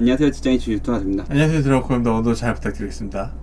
안녕하세요. 직장인 주 유튜버입니다. 안녕하세요. 드라코입니다. 오늘도 잘 부탁드리겠습니다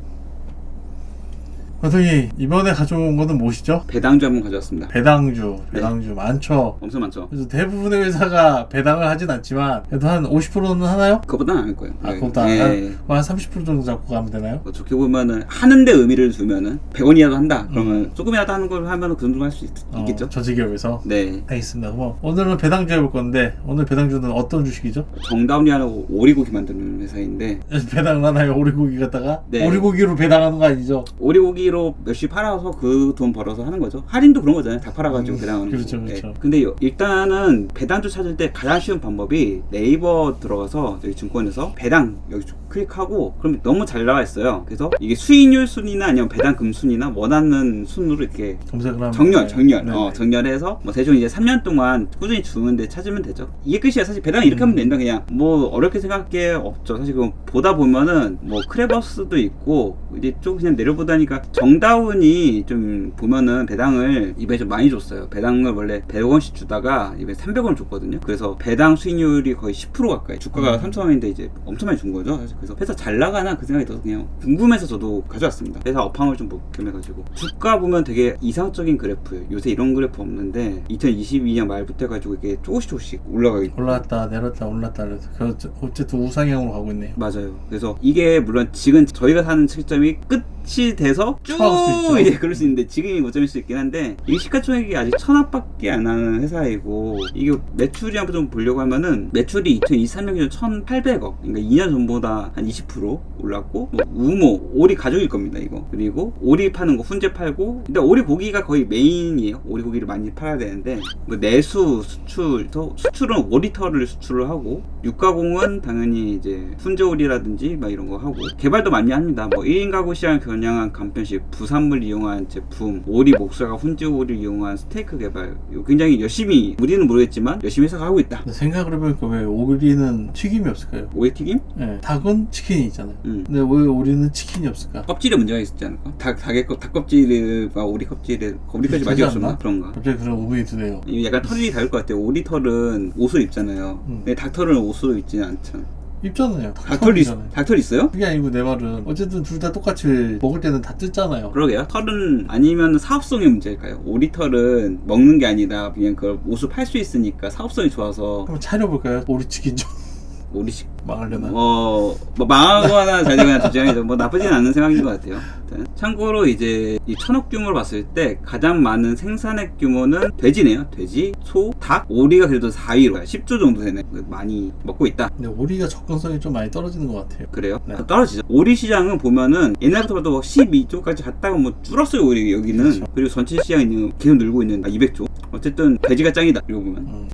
선생님 이번에 가져온 거는 무엇이죠? 배당주 한번 가져왔습니다 배당주 배당주 많죠 엄청 많죠 그래서 대부분의 회사가 배당을 하진 않지만 그래도 한 50%는 하나요? 그거보다는 안할 거예요 아 네. 그보다 예. 한, 한30% 정도 잡고 가면 되나요? 뭐 좋게 보면은 하는데 의미를 두면은 100원이라도 한다 그러면 음. 조금이라도 하는 걸 하면 그 정도 할수 있겠죠 어, 저지기업에서 네 알겠습니다 그럼 오늘은 배당주 해볼 건데 오늘 배당주는 어떤 주식이죠? 정다운이라는 오리고기 만드는 회사인데 배당을 하나요? 오리고기 갖다가? 네. 오리고기로 배당하는 거 아니죠? 오리고기 로 몇시 팔아서 그 돈 벌어서 하는 거죠 할인도 그런 거잖아요 다 팔아가지고 음, 배당하는 그렇죠, 거. 그렇죠. 근데 요- 일단은 배당주 찾을 때 가장 쉬운 방법이 네이버 들어가서 저희 증권에서 배당 여기 쭉 클릭하고 그럼 너무 잘 나와 있어요 그래서 이게 수익률 순이나 아니면 배당금 순이나 원하는 순으로 이렇게 검색을 하면 정렬, 정렬, 네, 어, 네. 정렬해서 뭐 대충 이제 3년 동안 꾸준히 주는데 찾으면 되죠. 이게 끝이야. 사실 배당 이렇게 하면 음. 된다 그냥 뭐 어렵게 생각할 게 없죠. 사실 그럼 보다 보면은 뭐 크레버스도 있고 이제 좀 그냥 내려보다니까 정다운이 좀 보면은 배당을 이번에 좀 많이 줬어요. 배당을 원래 100원씩 주다가 이번에 300원 줬거든요. 그래서 배당 수익률이 거의 10% 가까이 주가가 음. 3,000원인데 이제 엄청 많이 준 거죠. 사실 그래서 회사 잘 나가나 그 생각이 들어서 그냥 궁금해서 저도 가져왔습니다. 회사 업황을 좀 목격해가지고 주가 보면 되게 이상적인 그래프예요. 요새 이런 그래프 없는데 2022년 말부터 해가지고 이게 조금씩 조금씩 올라가기 올랐다 내렸다 올랐다 내렸다 그 어쨌든 우상향으로 가고 있네요 맞아요. 그래서 이게 물론 지금 저희가 사는 시점이 끝 이 돼서 쭉 수 있죠. 이제 그럴 수 있는데 지금이 고점일 수 있긴 한데 이게 시가총액이 아직 천억밖에 안 하는 회사이고 이게 매출이 한번 좀 보려고 하면은 매출이 2023년 기준 1,800억 그러니까 2년 전보다 한 20% 올랐고 뭐 우모 오리 가족일 겁니다 이거. 그리고 오리 파는 거 훈제 팔고 근데 오리 고기가 거의 메인이에요. 오리 고기를 많이 팔아야 되는데 뭐 내수 수출 또 수출은 오리터를 수출을 하고 육가공은 당연히 이제 훈제 오리라든지 막 이런 거 하고 개발도 많이 합니다. 뭐 1인 가구 시장 겨냥한 간편식 부산물 이용한 제품 오리 목살과 훈제 오리를 이용한 스테이크 개발 이거 굉장히 열심히 우리는 모르겠지만 열심히 회사가 하고 있다 근데 생각을 해보니까 왜 오리는 튀김이 없을까요? 오리 튀김? 네, 닭은 치킨이 있잖아요. 음. 근데 왜 오리는 치킨이 없을까? 껍질에 문제가 있었지 않을까? 닭, 닭의 껍, 닭 껍질과 오리 껍질에 오리까지 비슷하지 맞이 없었나? 않나? 그런가? 갑자기 그런 의문이 드네요. 이게 약간 털이 다를 것 같아요. 오리 털은 옷을 입잖아요. 음. 근데 닭 털은 옷을 입지는 않잖아. 입잖아요. 닭 털이 있, 닭털이잖아요. 닭털 있어요? 그게 아니고 내 말은 어쨌든 둘 다 똑같이 먹을 때는 다 뜯잖아요. 그러게요. 털은 아니면 사업성의 문제일까요? 오리 털은 먹는 게 아니라 그냥 그 옷을 팔 수 있으니까 사업성이 좋아서 한번 차려볼까요? 오리 치킨 좀 오리식 망하려나? 뭐, 뭐 망하거나 잘 되거나 두장이죠. 뭐 나쁘진 않은 생각인 것 같아요. 참고로 이제 이 천억 규모로 봤을 때 가장 많은 생산액 규모는 돼지네요. 돼지, 소, 닭, 오리가 그래도 4위로 10조 정도 되네. 많이 먹고 있다. 근데 오리가 접근성이 좀 많이 떨어지는 것 같아요. 그래요? 네. 떨어지죠. 오리 시장은 보면은 옛날부터 봐도 12조까지 갔다가 뭐 줄었어요 오리 여기는. 그렇죠. 그리고 전체 시장이 계속 늘고 있는 200조. 어쨌든 돼지가 짱이다. 이러고 보면. 음.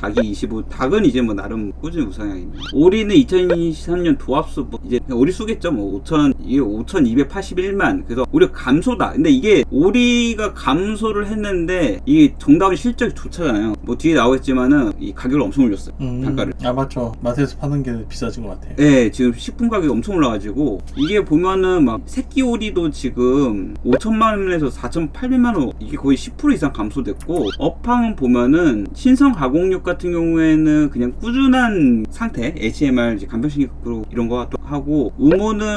닭이 25, 닭은 이제 뭐 나름 꾸준히 우상향이네. 오리는 2023년 도합수 뭐 이제 오리 수겠죠. 뭐 5천 이게 5,281만. 그래서 오히려 감소다. 근데 이게 오리가 감소를 했는데 이게 정답은 실적이 좋잖아요. 뭐 뒤에 나오겠지만은 이 가격을 엄청 올렸어요. 음, 단가를. 아 맞죠. 마트에서 파는 게 비싸진 것 같아요. 네, 지금 식품 가격이 엄청 올라가지고 이게 보면은 막 새끼 오리도 지금 5천만 원에서 4,800만 원 이게 거의 10% 이상 감소됐고 업황은 보면은 신선 가공육 같은 경우에는 그냥 꾸준한 상태 HMR 이제 간편식으로 이런 거또 하고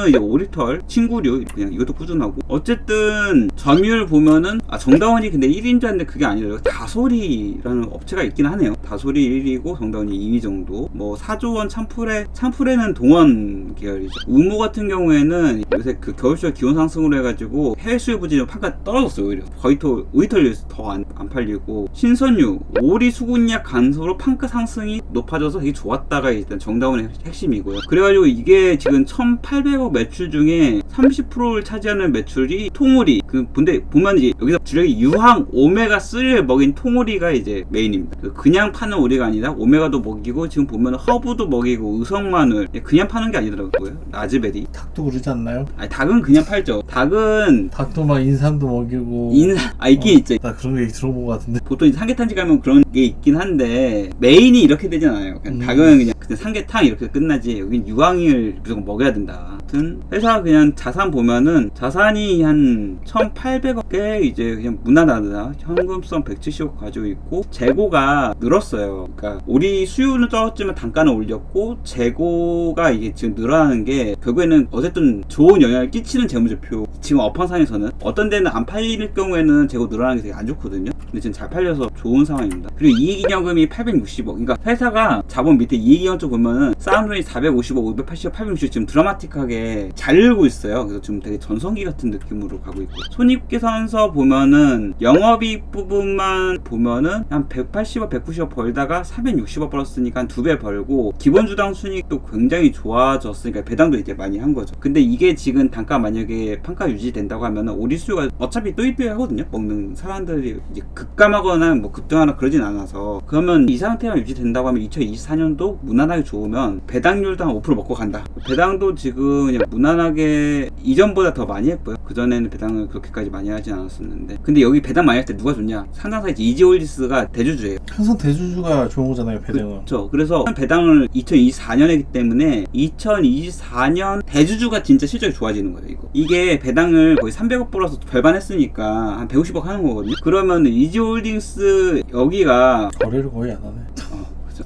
이제 오리털 친구류 그냥 이것도 꾸준하고. 어쨌든 점유율 보면은 아 정다원이 근데 1인자인데 그게 아니라 다소리라는 업체가 있긴 하네요. 다소리 1위고 정다원이 2위 정도. 뭐 4조 원 참프레 참프레는 동원 계열이죠. 우모 같은 경우에는 요새 그 겨울철 기온 상승으로 해가지고 해외 수요 부진으로 판가 떨어졌어요 오히려. 거의 더 오이털 더 안 안 팔리고. 신선유 오리 수분약 간소 로 판가 상승이 높아져서 되게 좋았다가 일단 정다운의 핵심이고요. 그래가지고 이게 지금 1800억 매출 중에 30%를 차지하는 매출이 통오리. 그 근데 보면 이제 여기서 주력이 유황 오메가 3를 먹인 통오리가 이제 메인입니다. 그 그냥 파는 오리가 아니라 오메가도 먹이고 지금 보면 허브도 먹이고 의성마늘. 그냥 파는 게 아니더라고요. 라즈베리. 닭도 그러지 않나요? 아니 닭은 그냥 팔죠. 닭은 닭도 막 인삼도 먹이고. 인아 있긴 어, 있죠 나 그런 거 얘기 들어본 것 같은데. 보통 이제 삼계탕집 가면 그런 게 있긴 한데 근데 메인이 이렇게 되진 않아요. 그냥 음. 닭은 그냥, 그냥 삼계탕 이렇게 끝나지. 여긴 유황을 무조건 먹여야 된다. 아무튼 회사 그냥 자산 보면은 자산이 한 1,800억 개 이제 그냥 무난하다. 현금성 170억 가지고 있고 재고가 늘었어요. 그러니까 우리 수요는 떨어졌지만 단가는 올렸고 재고가 이게 지금 늘어나는 게 결국에는 어쨌든 좋은 영향을 끼치는 재무제표. 지금 업황상에서는 어떤 데는 안 팔릴 경우에는 재고 늘어나는 게 되게 안 좋거든요. 근데 지금 잘 팔려서 좋은 상황입니다. 그리고 이익잉여금이 860억. 그러니까 회사가 자본 밑에 이익잉여 쪽 보면은 사운드이 450억, 580억, 860억 지금 드라마틱하게 잘 늘고 있어요. 그래서 지금 되게 전성기 같은 느낌으로 가고 있고. 손익계산서 보면은 영업이익 부분만 보면은 한 180억, 190억 벌다가 360억 벌었으니까 한 두 배 벌고 기본 주당 순익도 굉장히 좋아졌으니까 배당도 이제 많이 한 거죠. 근데 이게 지금 단가 만약에 판가 유지된다고 하면은 오리 수요가 어차피 또이또이 하거든요. 먹는 사람들이 이제 급감하거나 뭐 급등하거나 그러진 않아서 그러면 이 상태가 유지된다고 하면 2024년도 무난하게 좋으면 배당률도 한 5% 먹고 간다. 배당도 지금 그냥 무난하게 이전보다 더 많이 했고요. 그 전에는 배당을 그렇게까지 많이 하진 않았었는데 근데 여기 배당 많이 할 때 누가 좋냐? 상장사 이제 이지올리스가 대주주예요. 항상 대주주가 좋은 거잖아요, 배당은. 그렇죠. 그래서 배당을 2024년에 했기 때문에 2024년 대주주가 진짜 실적이 좋아지는 거예요. 이거 이게 배당을 거의 300억 벌어서 별반했으니까 한 150억 하는 거거든요. 그러면 이지홀딩스 여기가 거래를 거의 안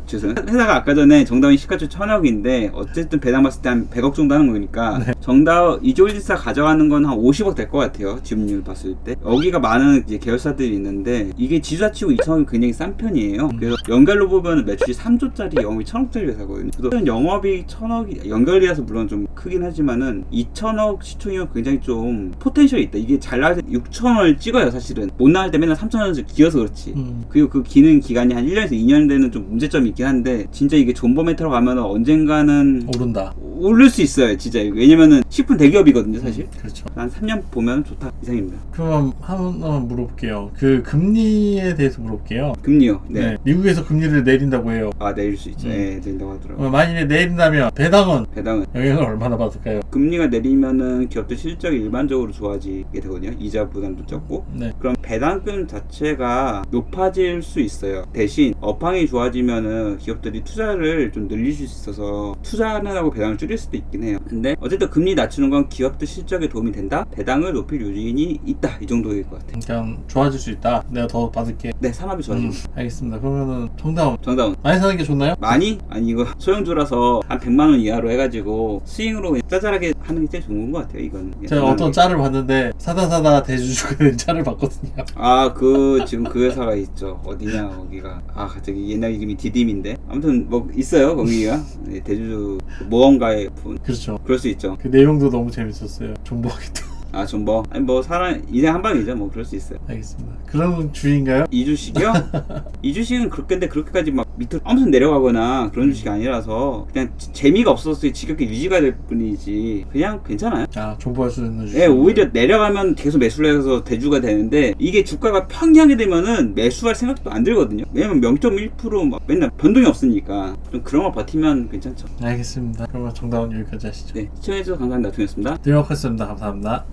죄송해요. 회사가 아까 전에 정다운이 시가총 천억인데 어쨌든 배당 봤을 때 한 100억 정도 하는 거니까 정다운 이졸리사 가져가는 건 한 50억 될 것 같아요. 지분율 봤을 때 여기가 많은 이제 계열사들이 있는데 이게 지수자 치고 2천억이 굉장히 싼 편이에요. 그래서 연결로 보면 매출이 3조짜리 영업이 1천억짜리 회사거든요. 그래서 영업이 1천억이 연결이라서 물론 좀 크긴 하지만은 2천억 시총이면 굉장히 좀 포텐셜이 있다. 이게 잘 나갈 때 6천원을 찍어요 사실은 못 나갈 때 맨날 3천원을 기어서 그렇지. 음. 그리고 그 기능 기간이 한 1년에서 2년 되는 좀 문제점이 있긴 한데 진짜 이게 존버 메타로 가면 언젠가는 오른다. 오를 수 있어요 진짜 왜냐면은 10분 대기업이거든요 사실 그렇죠. 한 3년 보면 좋다 이상입니다 그럼 하나만 물어볼게요. 그 금리에 대해서 물어볼게요. 금리요 네, 네. 미국에서 금리를 내린다고 해요. 아 내릴 수 있죠 음. 예 내린다고 하더라고요 어, 만일에 내린다면 배당은 배당은 영향을 얼마나 받을까요? 금리가 내리면은 기업들 실적이 일반적으로 좋아지게 되거든요 이자 부담도 적고 네. 그럼 배당금 자체가 높아질 수 있어요. 대신 업황이 좋아지면은 기업들이 투자를 좀 늘릴 수 있어서 투자하느라고 배당을 줄일 수도 있긴 해요. 근데 어쨌든 금리 낮추는 건 기업들 실적에 도움이 된다. 배당을 높일 요인이 있다. 이 정도일 것 같아요. 그냥 좋아질 수 있다. 내가 더 받을게. 네, 산업이 음, 좋아지고. 알겠습니다. 그러면은 정답 정답은 많이 사는 게 좋나요? 많이? 아니 이거 소형주라서 한 100만 원 이하로 해가지고 스윙으로 그냥 짜잘하게 하는 게 제일 좋은 것 같아요. 이거는. 제가 어떤 짤을 봤는데 사다 사다 대주주가 된 짤을 봤거든요. 아 그 지금 그 회사가 있죠 어디냐 거기가 아 갑자기 옛날 이름이 디딤인데 아무튼 뭐 있어요 거기가 네, 대주주 모험가의 분 그렇죠. 그럴 수 있죠 그 내용도 너무 재밌었어요. 정보하기도. 아 좀 뭐 아니 뭐 사람 인생 한 방이죠 뭐 그럴 수 있어요 알겠습니다. 그런 주인가요? 이 주식이요? 이 주식은 그렇게인데 그렇게까지 막 밑으로 엄청 내려가거나 그런 주식이 아니라서 그냥 지- 재미가 없어서 지겹게 유지가 될 뿐이지 그냥 괜찮아요 아 정보할 수 있는 주식. 예, 오히려 내려가면 계속 매수를 해서 대주가 되는데 이게 주가가 평양이 되면은 매수할 생각도 안 들거든요. 왜냐면 0.1%막 맨날 변동이 없으니까 좀 그런 거 버티면 괜찮죠. 알겠습니다. 그러면 정답은 여기까지 하시죠. 네, 시청해주셔서 감사합니다. 동이었습니다. 드리머커스입니다. 감사합니다.